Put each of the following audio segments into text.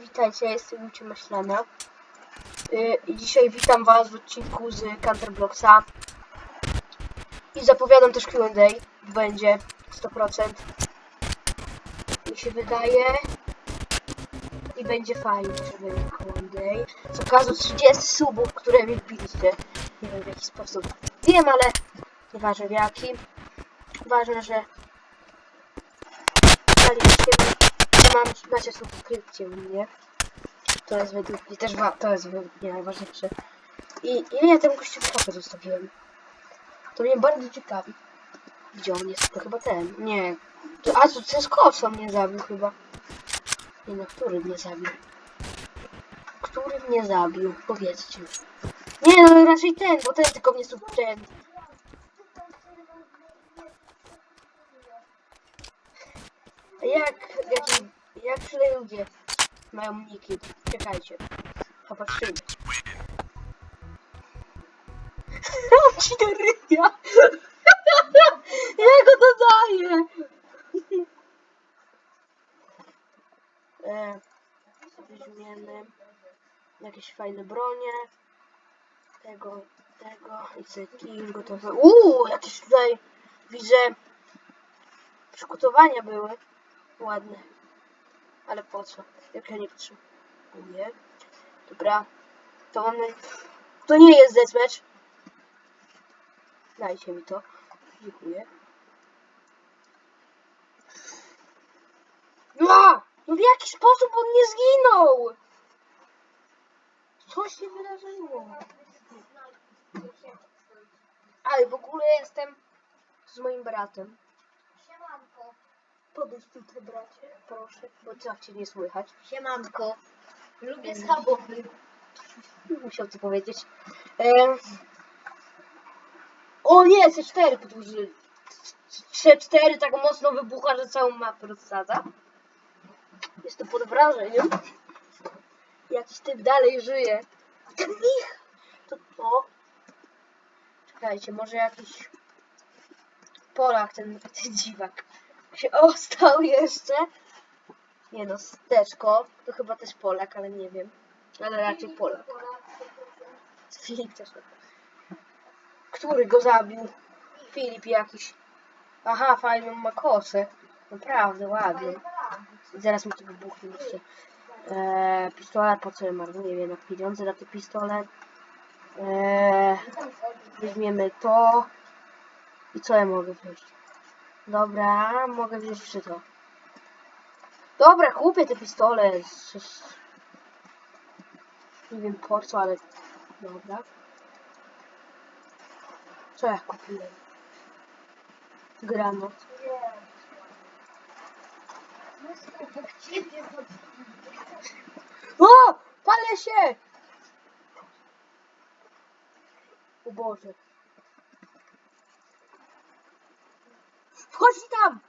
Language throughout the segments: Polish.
Witajcie, jestem Lucie Myślenia. Yy, dzisiaj witam was w odcinku z Counterblocksa. I zapowiadam też Q&A. Będzie 100%. Mi się wydaje. I będzie fajnie, że będzie Q&A. Z okazji 30 subów, które mi wbiliście. Nie wiem w jaki sposób. Wiem, ale nieważne w jaki. Ważne, że daliście mi mam, macie subskrypcję u mnie. To jest według mnie też to jest według mnie najważniejsze. I ile ja temu gościu kapę zostawiłem? To mnie bardzo ciekawi. Gdzie on jest? To chyba ten. Nie. A to ten skocą mnie zabił chyba. Nie no, który mnie zabił? Który mnie zabił? Powiedzcie. Nie no, raczej ten, bo ten tylko mnie sub ten. Jak, jaki, jak tyle ludzie mają niki? Czekajcie. Popatrzymy. Mam ci do ryja! Ja go dodaję! E, weźmiemy jakieś fajne bronie. Tego, tego i cyki gotowe. Uuu, jakieś tutaj widzę przygotowania były. Ładne. Ale po co? Jak ja nie potrzebuję. Dobra. To mamy... To nie jest deathmatch. Dajcie mi to. Dziękuję. No! No w jaki sposób on nie zginął? Co się wydarzyło? Ale w ogóle jestem z moim bratem. Podejdź tutaj, bracie, proszę, bo co cię nie słychać. Siemanko. Lubię Mm. schabowy. Musiał ci powiedzieć. O nie, C4 podłuży. C4 tak mocno wybucha, że całą mapę rozsadza. Jestem pod wrażeniem. Jakiś typ dalej żyje. Ten ich! To to. Czekajcie, może jakiś Polak, ten, ten dziwak się ostał jeszcze. Nie no, steczko. To chyba też Polak, ale nie wiem. Ale raczej Polak. Filip też. Który go zabił? Filip jakiś. Aha, fajną ma kosę. Naprawdę, ładnie. Zaraz mi to wybuchnie. Eee, pistolet, po co ja marnuję jednak pieniądze na ten pistolet? Eee, weźmiemy to. I co ja mogę wziąć? Dobra, mogę wziąć to. Dobra, kupię ten pistolet. Nie wiem po co, ale dobra. Co ja kupiłem? Granat. O! Palę się! O Boże. Wchodź tam!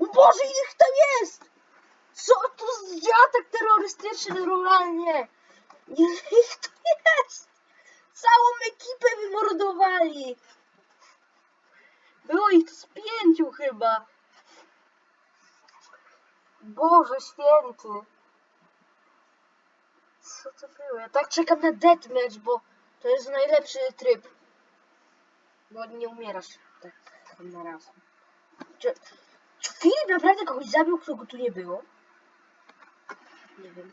O Boże, ich tam jest! Co to za atak terrorystyczny normalnie? Ich tu jest? Całą ekipę wymordowali! Było ich z pięciu chyba. Boże święty. Co to było? Ja tak czekam na deathmatch, bo to jest najlepszy tryb. Bo nie umierasz tak na raz. Czy, czy Filip naprawdę kogoś zabił, kogo tu nie było? Nie wiem.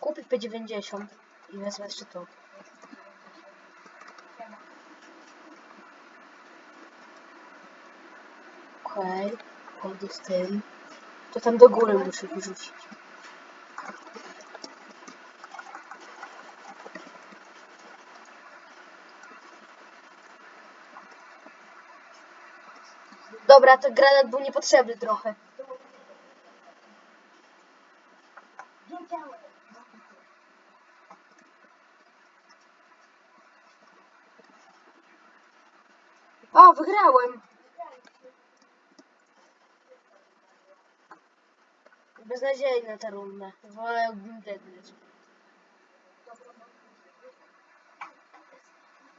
Kupię P90 i wezmę jeszcze to. Okej, okay. z tym. To tam do góry muszę wyrzucić. Dobra, to granat był niepotrzebny trochę. O, wygrałem! Beznadziejna ta runda. Wolałbym deadmatch.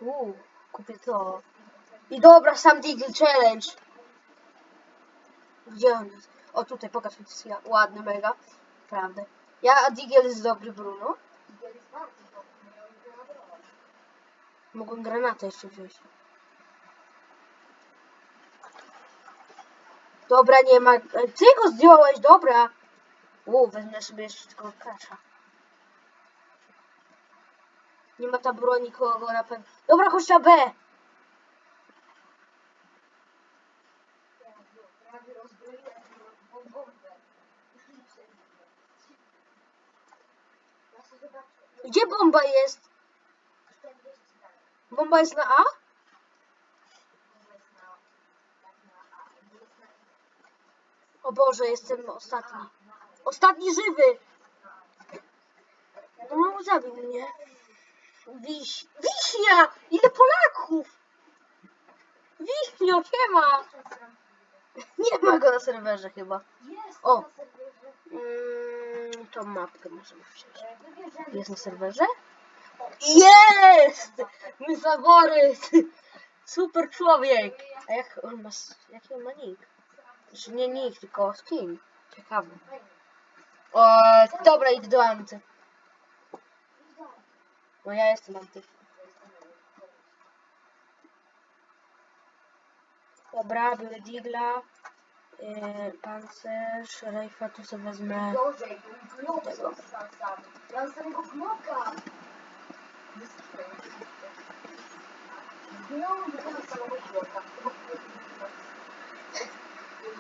Uuu, kupię to. I dobra, sam Deagle Challenge. Gdzie on jest? O, tutaj, pokaż mi jest ładny, mega. Prawda. Ja, a Deagle jest dobry, Bruno. Mogłem granatę jeszcze wziąć. Dobra, nie ma. Ty go zdjąłeś, dobra. U, wezmę sobie jeszcze tylko kasza. Nie ma ta broni kogo na pewno. Dobra, chodź na B. Gdzie bomba jest? Bomba jest na A? O Boże, jestem ostatni. Ostatni żywy! No, zabił mnie. Wiś... Wiśnia! Ile Polaków! Wiśnio, siema! Nie ma go na serwerze chyba. Jest O. na serwerze. Tą mapkę możemy wziąć. Jest na serwerze? Jest! My faworyt! Super człowiek! A jak on ma... Jaki on ma nick? Znaczy nie nick, tylko skin. Ciekawy. O, dobra, idę do Anty. No ja jestem Anty. Dobra, biorę Digla. Yy, pancerz, Rejfa tu sobie wezmę. Gorzej, sam. Ja gloka. Do tego samego gloka.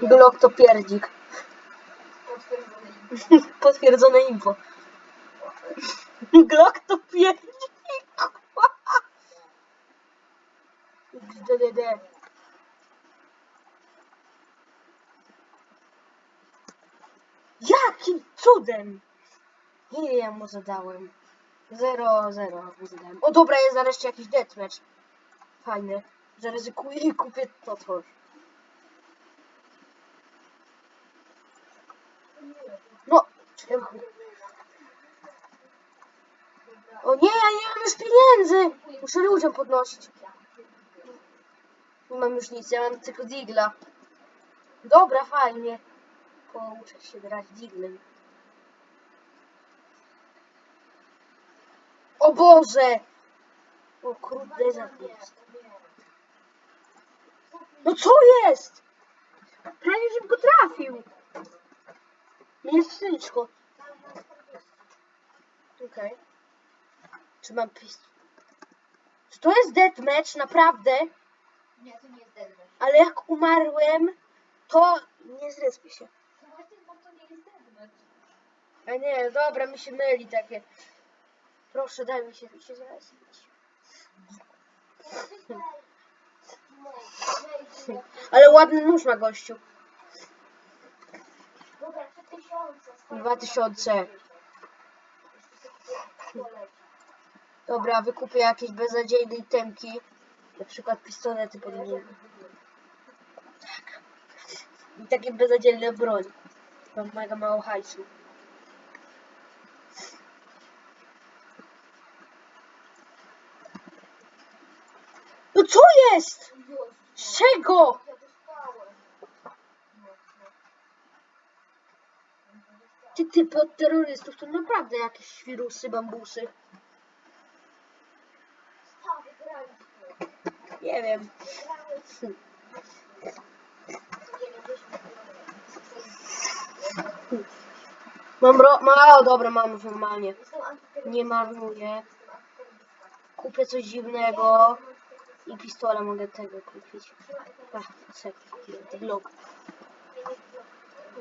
Glock to pierdzik. Potwierdzony. Potwierdzone info. Glock to pierdzik. cudem? Ile ja mu zadałem? Zero, zero mu zadałem. O dobra, jest nareszcie jakiś deathmatch. Fajny. Zaryzykuję i kupię coś. No, czemu? O nie, ja nie mam już pieniędzy! Muszę ludziom podnosić. Nie mam już nic, ja mam tylko digla. Dobra, fajnie. Pouczę się grać diglem. O Boże! O kurde, jest. No co jest? Prawie żebym go trafił. Wszystko. Okej. Czy mam pist... Czy to jest deathmatch, naprawdę? Nie, to nie jest deadmatch. Ale jak umarłem, to nie zrespię się. No właśnie, bo to nie jest deadmatch. A nie, dobra, mi się myli takie. Proszę, daj mi się, się. Ale ładny nóż ma gościu. 3000. 2000. Dobra, wykupię jakieś beznadziejne itemki. Na przykład pistolety podwójne. Tak. I takie beznadziejne broń. Mam mega mało hajsu. No co jest? Z czego? Ty typy od terrorystów to naprawdę jakieś świrusy, bambusy. Nie wiem. Mam ro... Ma, o, dobra, mam normalnie. Nie marnuję. Kupię coś dziwnego. I pistola mogę tego kupić. Ach.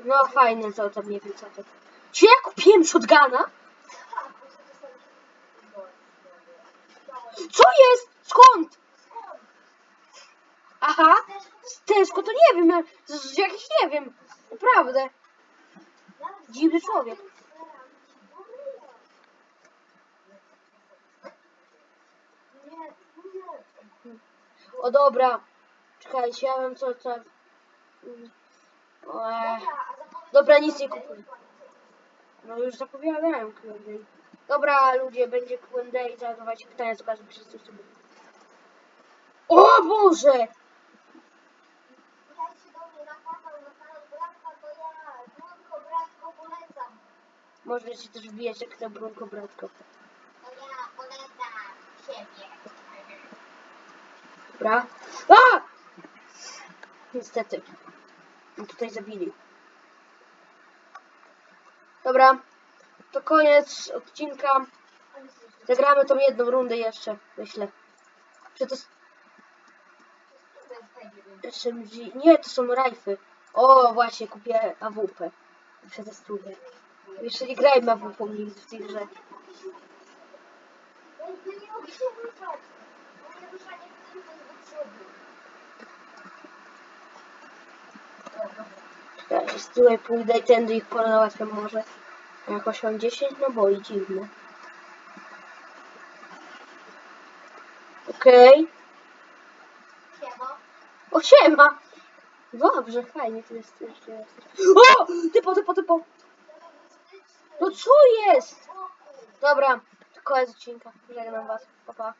No fajne to tam nie wiem co to. Czy ja kupiłem shotguna? Co jest? Skąd? Aha, z to nie wiem, z, nie wiem. Naprawdę. Dziwny człowiek. Nie, nie. O dobra. Czekajcie, ja mam co co. Eee, Dobra, nic nie kupuję. No już zapowiadałem Q&A. Dobra, ludzie, będzie Q&A i zadawajcie pytania z okazji przez YouTube. O! Boże! To. Możecie też wbijać jak na Brunko Bratko. To ja polecam siebie. Dobra. A! Niestety. No tutaj zabili. Dobra. To koniec odcinka. Zagramy tą jedną rundę jeszcze, myślę. Czy to SMG? Nie, to są rajfy. O, właśnie, kupię AWP. Przetestuję. Jeszcze nie grajmy AWP w tej grze. Ja nie mogę się ruszać. Moje ruszanie tylko jest do przodu. Ja się z tyłu pójdę i tędy ich porozałatwiam może. Jakoś mam 10 naboi, dziwne. Okej. Siema. O, siema! Dobrze, fajnie tu jest jeszcze. O! Typo, typo, typo! No co jest? Dobra, to koniec odcinka. Żegnam was. Pa, pa.